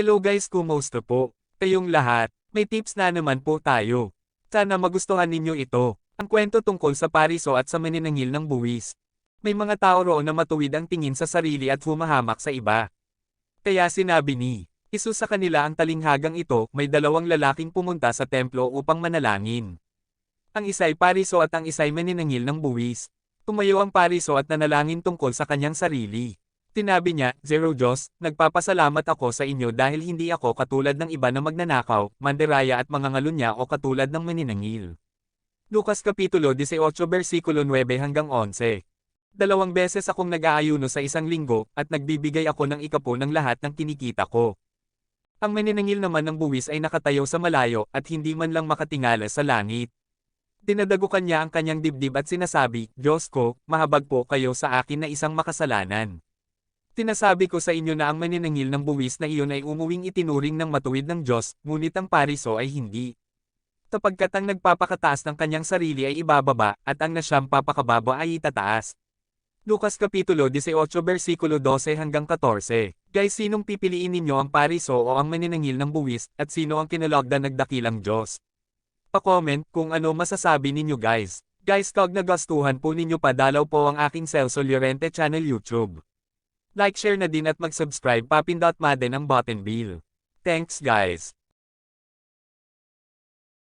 Hello guys kumusta po? Kayong lahat, may tips na naman po tayo. Sana magustuhan ninyo ito. Ang kwento tungkol sa pariso at sa maninangil ng buwis. May mga tao roon na matuwid ang tingin sa sarili at humahamak sa iba. Kaya sinabi ni Jesus sa kanila ang talinghagang ito, may dalawang lalaking pumunta sa templo upang manalangin. Ang isa'y pariso at ang isa'y maninangil ng buwis. Tumayo ang pariso at nanalangin tungkol sa kanyang sarili. Tinabi niya, Zero Diyos, nagpapasalamat ako sa inyo dahil hindi ako katulad ng iba na magnanakaw, manderaya at mga ngalunya o katulad ng maninangil. Lucas Kapitulo 18 versikulo 9 hanggang 11 Dalawang beses akong nag-aayuno sa isang linggo, at nagbibigay ako ng ikapo ng lahat ng kinikita ko. Ang maninangil naman ng buwis ay nakatayo sa malayo at hindi man lang makatingala sa langit. Dinadagukan niya ang kanyang dibdib at sinasabi, Diyos ko, mahabag po kayo sa akin na isang makasalanan. Tinasabi ko sa inyo na ang maninangil ng buwis na iyon ay umuwing itinuring ng matuwid ng Diyos, ngunit ang pariso ay hindi. Tapagkat ang nagpapakataas ng kanyang sarili ay ibababa, at ang nasyang papakababa ay itataas. Lucas Kapitulo 18 versikulo 12 hanggang 14 Guys sinong pipiliin ninyo ang pariso o ang maninangil ng buwis, at sino ang kinalogdan nagdakilang Diyos? Pa-comment kung ano masasabi ninyo guys. Guys kag nagastuhan po ninyo padalaw po ang aking Celso Llorente channel YouTube. Like share na din at mag-subscribe papindot ma ang button bill. Thanks guys.